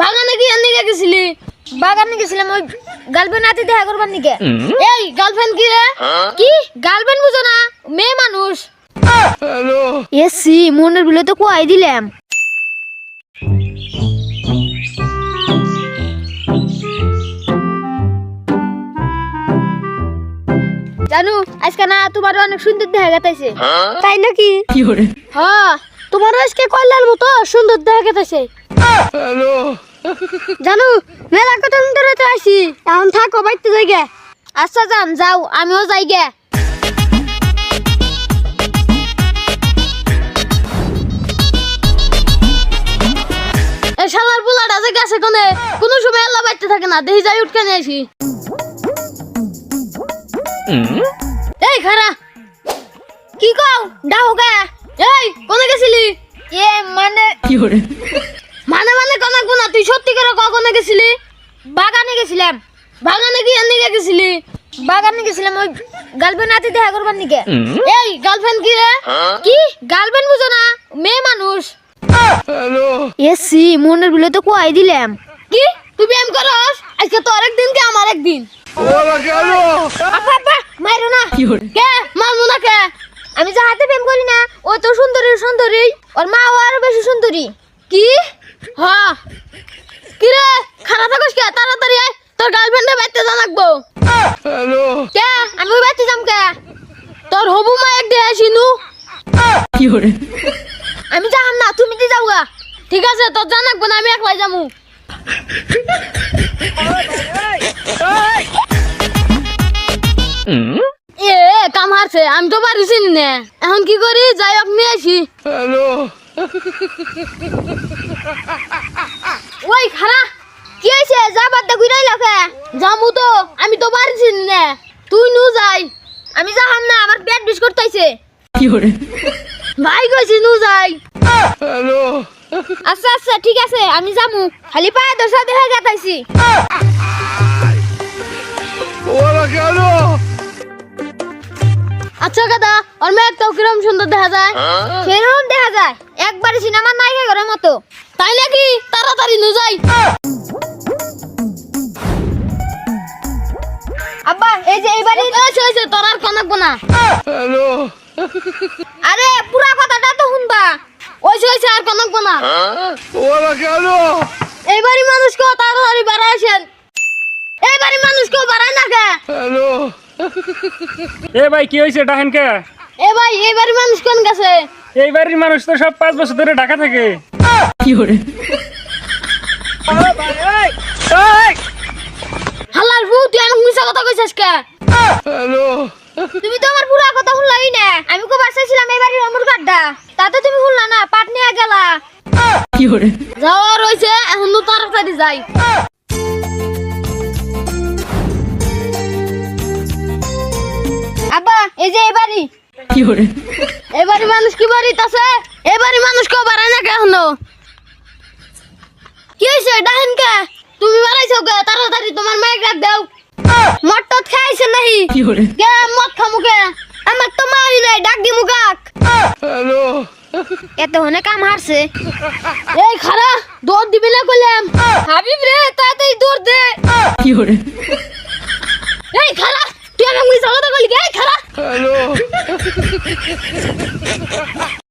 বাগানে কি এনে গেছিলি? বাগানে গেছিলাম ওই গার্লফ্রেন্ড হাতে দেখা করবার নিকে। এই গার্লফ্রেন্ড কি রে? কি? গার্লফ্রেন্ড বুঝো না মেয়ে মানুষ। এসি মনের বলে তো কুয়াই দিলাম। জানু আজকে না তোমার অনেক সুন্দর দেখা গেছে তাই নাকি? হ্যাঁ তোমার আজকে কয়লার মতো সুন্দর দেখা গেছে জানু মেলা কত ধরে তো আসি। এখন থাকো বাইতে যাই গে আচ্ছা যান যাও আমিও যাই গে এই শালার বুলাটা যে গেছে কোনে? কোনো সময় আল্লাহ বাইতে থাকে না দেখি যাই উঠকে নিয়ে আসি। এই খারা! কি কও? ডাও গে এই কোনে গেছিলি? এ মানে মানে মানে কোনা কোনা তুই সত্যি করে কখনো গেছিলি? বাগানে গেছিলাম। বাগানে কি এনে গেছিলি। বাগানে গেছিলাম ওই গার্লফ্রেন্ড হাতে দেখা করবার নিকে এই গার্লফ্রেন্ড কি রে? কি? গার্লফ্রেন্ড বুঝো না মেয়ে মানুষ। এসি মনের বলে তো কুয়াই দিলাম। কি? তুই ব্যায়াম করস? আজকে তো আরেক দিন কে আমার একদিন? মাইরো না। কে মারবো না কে? আমি যা হাতে প্রেম করি না ও তো সুন্দরী সুন্দরী। ওর মা ও আরও বেশি সুন্দরী। কি? হ্যাঁ। কি রে খারাপ থাকিস কে? তাড়াতাড়ি আয় তোর গার্লফ্রেন্ডে বাইতে জানাকবো কে? আমি ওই বাইতে যাম কে? তোর হবু মা এক দিয়ে আসিনু আমি যাম না তুমি দি যাও গা ঠিক আছে তোর জানাকবো না আমি একলাই যামু। এ কাম হারছে আমি তো পারিছি না। এখন কি করি? যাই হোক নিয়ে আসি। ওই খারা কি হয়েছে? যা বাদ দা ঘুরাই লাখে যামু তো আমি তো পারিছি না তুই নু যাই। আমি যাহাম না আমার পেট বিষ করতেছে। ভাই কইছি নু যাই। আচ্ছা আচ্ছা ঠিক আছে আমি যামু। খালি পায়ে দশা দেখা গেতাইছি। আচ্ছা দাদা মেয়ে তো কিরম সুন্দর দেখা যায়। সেরকম দেখা যায়। একবারে সিনেমার নায়িকা ঘরের মতো। তাই নাকি তাড়াতাড়ি নু যাই? আব্বা এই যে এই বাড়ি হয়েছে হয়েছে তোর আর কনাকবো না। আরে পুরা কথাটা তো শুনবা। ওইছে হয়েছে আর কনাকবো না। এই বাড়ি মানুষ কেউ তাড়াতাড়ি বাড়ায় আসেন। এই বাড়ি মানুষ কেউ বাড়ায় না কে? এ ভাই কি হয়েছে ডাহেন কে এ ভাই এই বাড়ি মানুষ কোন গেছে? এই বাড়ির মানুষ তো সব পাঁচ বছর ধরে ঢাকা থাকে। হাল্লার বউ তুই মিছা কথা কইছিস কে? তুমি তো আমার পুরা কথা শুনলাই না। আমি কো বাসাইছিলাম এই বাড়ির অমর কাড্ডা তাতে তুমি শুনলা না পাট নিয়ে গেলা। যাওয়া রয়েছে এখন তো তাড়াতাড়ি যাই। আব্বা এই যে এই বাড়ি। এই বাড়ি মানুষ কি বাড়ি আছে? এই মানুষ কেউ বাড়ায় না কে এখনও কি হয়েছে ডাহেন কে? তুমি বাড়াইছো কে? তাড়াতাড়ি তোমার মাইক রাখ দাও। মদ টদ খাইছে নাহি? কে মদ খামু কে? আমার তো নাই ডাক দি মুগাক এত হনে কাম হারছে। এই খারা দৌড় দিবি না কইলাম। হাবিব রে তাড়াতাড়ি দৌড় দে। এই খারা তুই আমাকে কথা কইলি কে? এই খারা ¡Aló!